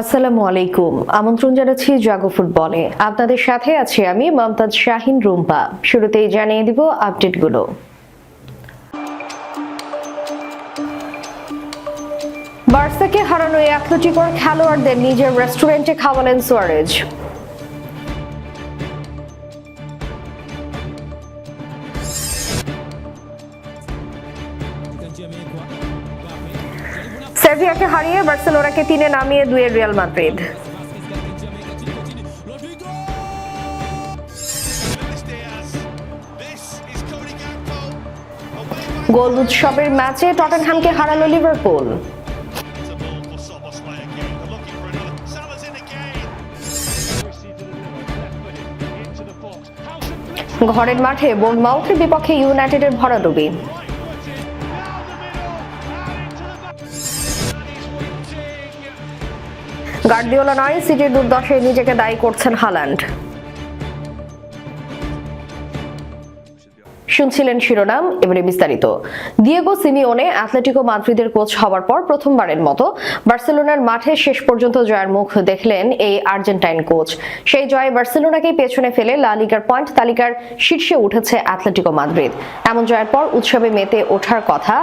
আসসালামু আলাইকুম। আমন্ত্রণ জানাচ্ছি জাগো ফুটবলে। আপনাদের সাথে আছি আমি মমতাজ শাহিন রুম্পা। শুরুতেই জানিয়ে দিব আপডেটগুলো। বার্সাকে হারানো অ্যাথলেটিকোর খেলোয়াড়দের নিজের রেস্টুরেন্টে খাওয়ালেন সুয়ারেজ। সার্জিয়াকে হারিয়ে বার্সেলোনাকে তিনে নামিয়ে দুয়ের রিয়াল মাদ্রিদ। গোল উৎসবের ম্যাচে টটেনহামকে হারালো লিভারপুল। ঘরের মাঠে বোন মাউথের বিপক্ষে ইউনাইটেডের ভরাডুবি। গার্দিওলা নয় সিটির দুর্দশায় নিজেকে দায়ী করছেন হাল্যান্ড। শুনছিলেন শিরোনাম, এবারে বিস্তারিত। দিয়েগো সিমিওনে অ্যাথলেটিকো মাদ্রিদের কোচ হওয়ার পর প্রথমবারের মতো বার্সেলোনার মাঠে শেষ পর্যন্ত জয়ের মুখ দেখলেন এই আর্জেন্টাইন কোচ। সেই জয়ে বার্সেলোনাকেই পেছনে ফেলে লা লিগার পয়েন্ট তালিকার শীর্ষে উঠেছে অ্যাথলেটিকো মাদ্রিদ। এমন জয়ের পর উৎসবে মেতে ওঠার কথা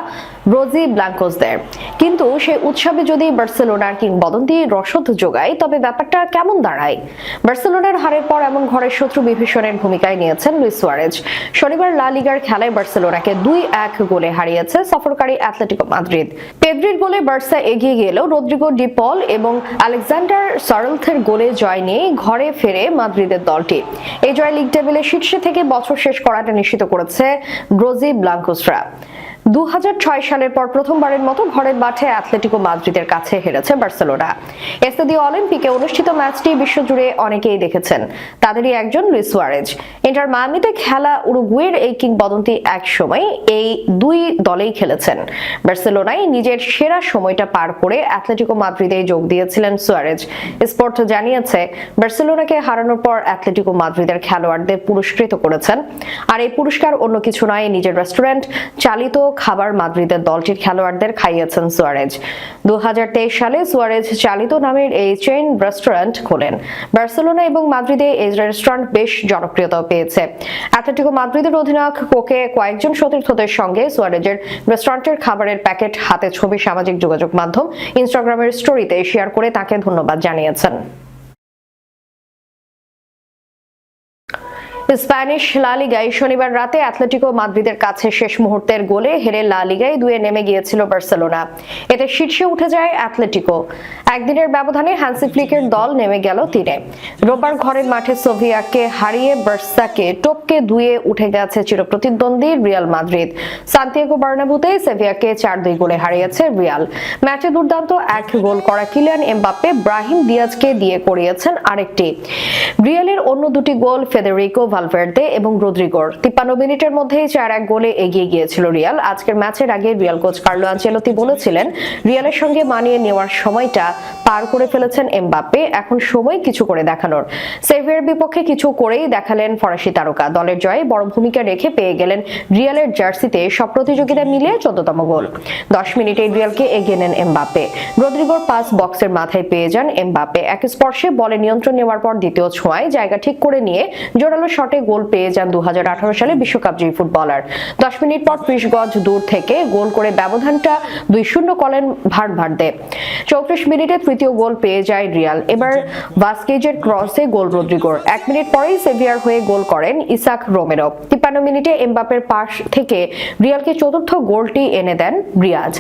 রোজি ব্লাঙ্কোসদের। কিন্তু সেই উৎসবে যদি বার্সেলোনার কিংবদন্তি রসদ যোগায়, তবে ব্যাপারটা কেমন দাঁড়ায়? বার্সেলোনার হারের পর এমন ঘরের শত্রু বিভীষণের ভূমিকায় নিয়েছেন লুইস সুয়ারেজ। শনিবার লা লিগার খেলায় বার্সেলোনাকে দুই এক গোলে হারিয়েছে সফরকারী অ্যাথলেটিকো মাদ্রিদ। পেদ্রির গোলে বার্সা এগিয়ে গেলেও রদ্রিগো ডিপল এবং আলেকজান্ডার সারলথের গোলে জয় নিয়ে ঘরে ফেরে মাদ্রিদের দলটি। এই জয় লিগ টেবিলে শীর্ষে থেকে বছর শেষ করাটা নিশ্চিত করেছে গ্রোজি ব্লাঙ্কোসরা। দু হাজার ছয় সালের পর প্রথমবারের মতো ঘরের মাঠে অ্যাথলেটিকো মাদ্রিদের কাছে হেরেছে বার্সেলোনা। এস্তাদিও অলিম্পিকে অনুষ্ঠিত ম্যাচটি বিশ্বজুড়ে অনেকেই দেখেছেন। তাদেরই একজন লুইস সুয়ারেজ। ইন্টার মায়ামিতে খেলা উরুগুয়ের এই কিংবদন্তি এক সময় এই দুই দলেই খেলেছেন। বার্সেলোনায় নিজের সেরা সময়টা পার করে অ্যাথলেটিকো মাদ্রিদে যোগ দিয়েছিলেন সুয়ারেজ। স্পোর্ট জানিয়েছে, বার্সেলোনাকে হারানোর পর অ্যাথলেটিকো মাদ্রিদের খেলোয়াড়দের পুরস্কৃত করেছেন। আর এই পুরস্কার অন্য কিছু নয়, নিজের রেস্টুরেন্ট চালিত খাবার মাদ্রিদের দলটির খেলোয়াড়দের খাইয়েছেন সুয়ারেজ। দু সালে সুয়ারেজ চালিত নামের এই চেইন রেস্টুরেন্ট খোলেন। বার্সেলোনা এবং মাদ্রিদে এই রেস্টুরেন্ট বেশ জনপ্রিয়তা পেয়েছে। অ্যাথলেটিকো মাদ্রিদের অধিনায়ক কোকে কয়েকজন সতীর্থদের সঙ্গে সুয়ারেজের রেস্টুরেন্টের খাবারের প্যাকেট, হাতে ছবি, সামাজিক যোগাযোগ মাধ্যম, ইনস্টাগ্রামের স্টোরিতে শেয়ার করে তাকে ধন্যবাদ জানিয়েছেন। স্প্যানিশ লা লিগায় শনিবার রাতে অ্যাথলেটিকো মাদ্রিদের কাছে শেষ মুহূর্তের গোলে হেরে লা লিগায় দুয়ে নেমে গিয়েছিল বার্সেলোনা। এতে শীর্ষে উঠে যায় অ্যাথলেটিকো। একদিনের ব্যবধানে হ্যান্সি ফ্লিকের দল নেমে গেল তিনে। রোববার ঘরের মাঠে সোভিয়াকে হারিয়ে বার্সাকে টপকে দুয়ে উঠে গেছে চিরপ্রতিদ্বন্দ্বী রিয়াল মাদ্রিদ। সান্তিয়াগো বার্নাবুতে সেভিয়াকে চার দুই গোলে হারিয়েছে রিয়াল। ম্যাচে দুর্দান্ত এক গোল করা কিলিয়ান এমবাপ্পে ব্রাহিম দিয়াজকে দিয়ে করিয়েছেন আরেকটি। রিয়ালের অন্য দুটি গোল ফেদেরিকো ভালভের্দে এবং রদ্রিগোর। তিপ্পান্ন মিনিটের মধ্যেই চার এক গোলে এগিয়ে গিয়েছিল রিয়াল। আজকের ম্যাচের আগে রিয়াল কোচ কার্লো আঞ্চেলতি বলেছিলেন, রিয়ালের সঙ্গে মানিয়ে নেওয়ার সময়টা পার করে ফেলেছেন এমবাপ্পে। এখন সময় কিছু করে দেখানোর। সেভিয়ার বিপক্ষে কিছু করেই দেখালেন ফরাসি তারকা। দলের জয়ে বড় ভূমিকা রেখে পেয়ে গেলেন রিয়ালের জার্সিতে সব প্রতিযোগিতা মিলিয়ে চোদ্দতম গোল। দশ মিনিটে রিয়ালকে এগিয়ে নেন এমবাপ্পে। রদ্রিগোর পাস বক্সের মাথায় পেয়ে যান এমবাপ্পে। এক স্পর্শে বলে নিয়ন্ত্রণ নেওয়ার পর দ্বিতীয় ছোঁয়ায় জায়গা ঠিক করে নিয়ে জোরালো শটে গোল পেয়ে যান দু হাজার আঠারো সালে বিশ্বকাপ জয়ী ফুটবলার। দশ মিনিট পর ত্রিশ গজ দূর থেকে গোল করে ব্যবধানটা দুই শূন্য করেন ভার ভারদে চৌত্রিশ মিনিটে তৃতীয় গোল পেয়ে যায় রিয়াল। এবার ভাস্কেজের ক্রসে গোল রদ্রিগোর। এক মিনিট পরেই সেভিয়ার হয়ে গোল করেন ইসাক রোমেরো। তিপ্পান্ন মিনিটে এমবাপের পাশ থেকে রিয়ালকে চতুর্থ গোলটি এনে দেন রিয়াজ।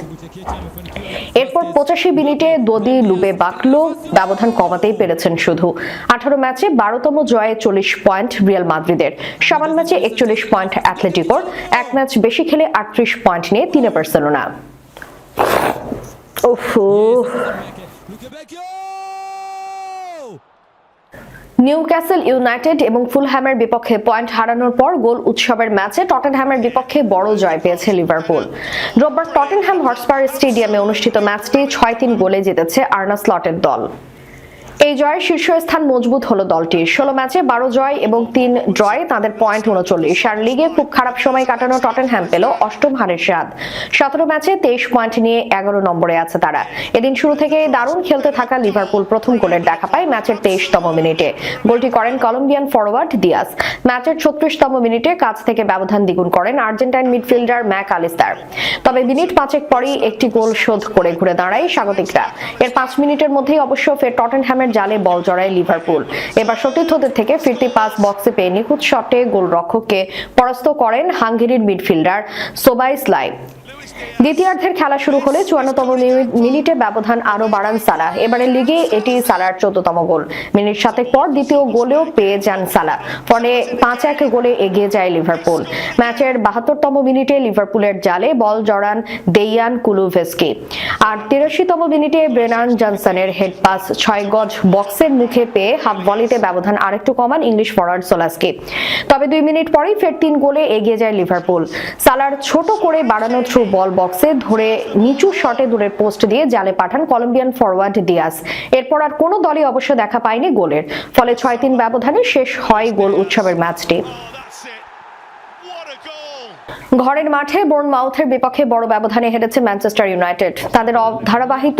এরপর পঁচাশি মিনিটে দদি লুবে বাকলো। ব্যবধান কমাতেই পেরেছেন শুধু। আঠারো ম্যাচে বারোতম জয়ে চল্লিশ পয়েন্ট রিয়াল মাদ্রিদের। সমান ম্যাচে একচল্লিশ পয়েন্ট অ্যাথলেটিকোর এক ম্যাচ বেশি খেলে আটত্রিশ পয়েন্ট নিয়ে তিনে বার্সেলোনা। ওফো নিউক্যাসল ইউনাইটেড এবং ফুলহ্যামের বিপক্ষে পয়েন্ট হারানোর পর গোল উৎসবের ম্যাচে টটেনহ্যামের বিপক্ষে বড় জয় পেয়েছে লিভারপুল। রোববার টটেনহ্যাম হটস্পার স্টেডিয়ামে অনুষ্ঠিত ম্যাচটি ছয় তিন গোলে জিতেছে আর্না স্লটের দল। এই জয়ের শীর্ষস্থান মজবুত হলো দলটির। ষোলো ম্যাচে বারো জয় এবং তিন ড্রয়ে তাদের পয়েন্ট উনচল্লিশ। আর লিগে খুব খারাপ সময় কাটানো টটেনহ্যাম পেল অষ্টম হারের স্বাদ। সতেরো ম্যাচে তেইশ পয়েন্ট নিয়ে এগারো নম্বরে আছে তারা। এদিন শুরু থেকে দারুণ খেলতে থাকা লিভারপুল প্রথম গোলের দেখা পায় ম্যাচের তেইশতম মিনিটে। গোলটি করেন কলম্বিয়ান ফরওয়ার্ড দিয়াস ম্যাচের ছত্রিশতম মিনিটে কাছ থেকে ব্যবধান দ্বিগুণ করেন আর্জেন্টাইন মিডফিল্ডার ম্যাক আলিস্তার। তবে মিনিট পাঁচেক পরই একটি গোল শোধ করে ঘুরে দাঁড়ায় স্বাগতিকরা। এর পাঁচ মিনিটের মধ্যেই অবশ্য ফের টটেনহ্যামের জালে বল জড়ায় লিভারপুল। এবার সতীর্থদের থেকে ফিরতি পাস বক্সে পেয়ে নিখুঁত শটে গোলরক্ষককে পরাস্ত করেন হাঙ্গেরির মিডফিল্ডার সোবাইস লাই দ্বিতীয়ার্ধের খেলা শুরু হলে চুয়ান্নতম মিনিটে ব্যবধান আরও বাড়ান সালাহ। এবারের লিগে এটি সালার চোদ্দতম গোল। মিনিট সাতেক পর দ্বিতীয় গোলেও পেয়ে যান সালাহ। ফলে পাঁচ এক গোলে এগিয়ে যায় লিভারপুল। ম্যাচের বাহাত্তরতম মিনিটে লিভারপুলের জালে বল জড়ান দেইয়ান কুলুভেস্কি। আর তিরাশিতম মিনিটে ব্রেনান জনসনের হেড পাস ছয় গজ বক্সের মুখে পেয়ে হাফ ভলিতে ব্যবধান আরেকটু কমান ইংলিশ ফরওয়ার্ড সোলাসকি। তবে দুই মিনিট পরেই ফের তিন গোলে এগিয়ে যায় লিভারপুল। সালার ছোট করে বাড়ানো থ্রু বল বক্সে ধরে নিচু শটে দূরের পোস্ট দিয়ে জালে পাঠান কলম্বিয়ান ফরওয়ার্ড দিয়াস এরপর আর কোনো দলই অবশ্য দেখা পায়নি গোলের। ফলে ছয় তিন ব্যবধানে শেষ হয় গোল উৎসবের ম্যাচটি! ঘরের মাঠে বোর্ন মাউথের বিপক্ষে বড় ব্যবধানে হেরেছে ম্যানচেস্টার ইউনাইটেড। তাদের ধারাবাহিত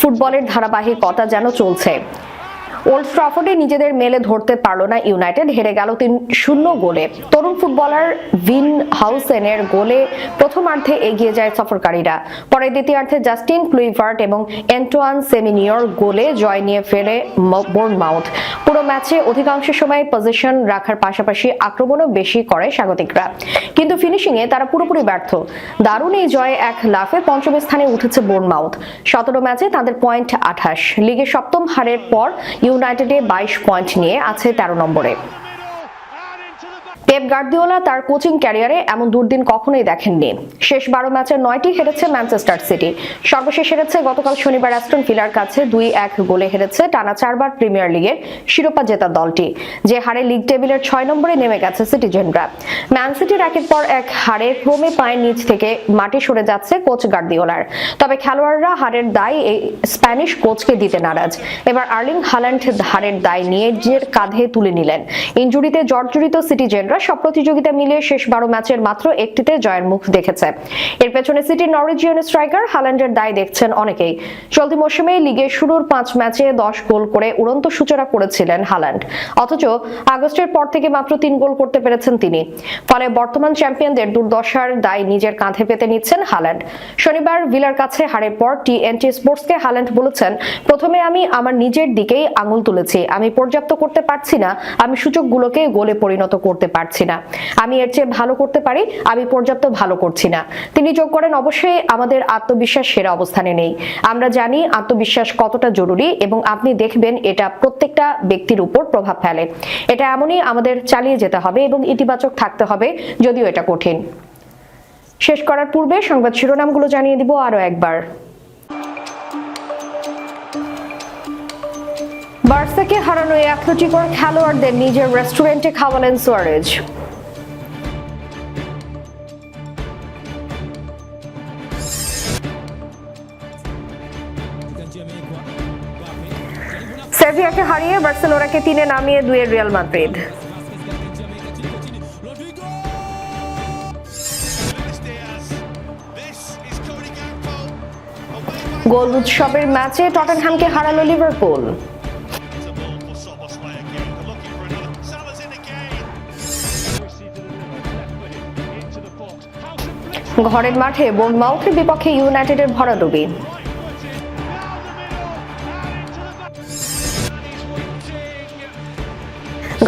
ফুটবলের ধারাবাহিকতা যেন চলছে। ওল্ড ট্রাফোর্ডে নিজেদের মেলে ধরতে পারল না ইউনাইটেড। হেরে গেল তিন শূন্য গোলে। তরুণ ফুটবলার ভিন হাউসেনের গোলে প্রথমার্ধে এগিয়ে যায় সফরকারীরা। পরে দ্বিতীয়ার্ধে জাস্টিন ক্লুইভার্ট এবং এন্টোয়ান সেমিনিয়র গোলে জয় নিয়ে ফেরে বোর্নমাউথ। পুরো ম্যাচে অধিকাংশ সময় পজিশন রাখার পাশাপাশি আক্রমণও বেশি করে স্বাগতিকরা। কিন্তু ফিনিশিংয়ে তারা পুরোপুরি ব্যর্থ। দারুণ এই জয়ে এক লাফে পঞ্চম স্থানে উঠেছে বোর্নমাউথ। সতেরো ম্যাচে তাদের পয়েন্ট আঠাশ। লিগে সপ্তম হারের পর ইউনাইটেডে বাইশ পয়েন্ট নিয়ে আছে তেরো নম্বরে। পেপ গার্দিওলা তার কোচিং ক্যারিয়ারে এমন দুর্দিন কখনোই দেখেননি। শেষ বারো ম্যাচের নয়টি হেরেছে ম্যানচেস্টার সিটি। সর্বশেষ হেরেছে গতকাল শনিবার অ্যাস্টন ফিলার কাছে দুই এক গোলে হেরেছে টানা চারবার প্রিমিয়ার লিগের শিরোপা জেতা দলটি, যে হারে লিগ টেবিলের ছয় নম্বরে নেমে গেছে সিটিজেনরা। ম্যান সিটির একের পর এক হারে ক্রমে পায়ের নিচ থেকে মাটি সরে যাচ্ছে কোচ গার্দিওলার। তবে খেলোয়াড়রা হারের দায় এই স্প্যানিশ কোচকে দিতে নারাজ। এবার আর্লিং হাল্যান্ড হারের দায় নিয়ে নিজের কাঁধে তুলে নিলেন। ইনজুরিতে জর্জরিত সিটিজেনরা সব প্রতিযোগিতা মিলিয়ে শেষ বারো ম্যাচের মাত্র একটিতে জয়ের মুখ দেখেছে। এর পেছনে সিটির নরিজিয়ান স্ট্রাইকার হাল্যান্ডের দায় দেখছেন অনেকেই। চলতি মৌসুমে লিগের শুরুর পাঁচ ম্যাচে দশ গোল করে উড়ন্ত সূচনা করেছিলেন হাল্যান্ড অথচ আগস্টের পর থেকে মাত্র তিন গোল করতে পেরেছেন তিনি। ফলে বর্তমান চ্যাম্পিয়নদের দুর্দশার দায় নিজের কাঁধে পেতে নিচ্ছেন হাল্যান্ড শনিবার ভিলার কাছে হারের পর টি এনটি স্পোর্টসকে হাল্যান্ড বলেছেন, প্রথমে আমি আমার নিজের দিকেই আঙুল তুলেছি। আমি পর্যাপ্ত করতে পারছি না। আমি সূচকগুলোকে গোলে পরিণত করতে পারছি। না। আমি এর চেয়ে ভালো করতে পারি, আমি পর্যাপ্ত ভালো করছি না। তিনি যোগ করেন, অবশ্যই আমাদের আত্মবিশ্বাস সেরা অবস্থানে নেই। আমরা জানি আত্মবিশ্বাস কতটা জরুরি এবং আপনি দেখবেন এটা প্রত্যেকটা ব্যক্তির উপর প্রভাব ফেলে। এটা এমনই আমাদের চালিয়ে যেতে হবে এবং ইতিবাচক থাকতে হবে, যদিও এটা কঠিন। শেষ করার পূর্বে সংবাদ শিরোনামগুলো জানিয়ে দিব আরও একবার। বার্সাকে হারানো এই অ্যাথলেটিকোর খেলোয়াড়দের নিজের রেস্টুরেন্টে খাওয়ালেন সুয়ারেজ। সেভিয়াকে হারিয়ে বার্সেলোনাকে তিনে নামিয়ে দুয়ে রিয়াল মাদ্রিদ। গোল উৎসবের ম্যাচে টটেনহ্যামকে হারালো লিভারপুল। ঘরের মাঠে বোর্নমাউথের বিপক্ষে ইউনাইটেডের ভরাডুবি।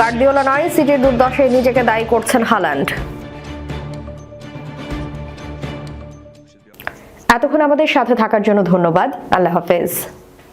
গার্দিওলা নয় সিটির দুর্দশায় নিজেকে দায়ী করছেন হাল্যান্ড এতক্ষণ আমাদের সাথে থাকার জন্য ধন্যবাদ। আল্লাহ হাফেজ।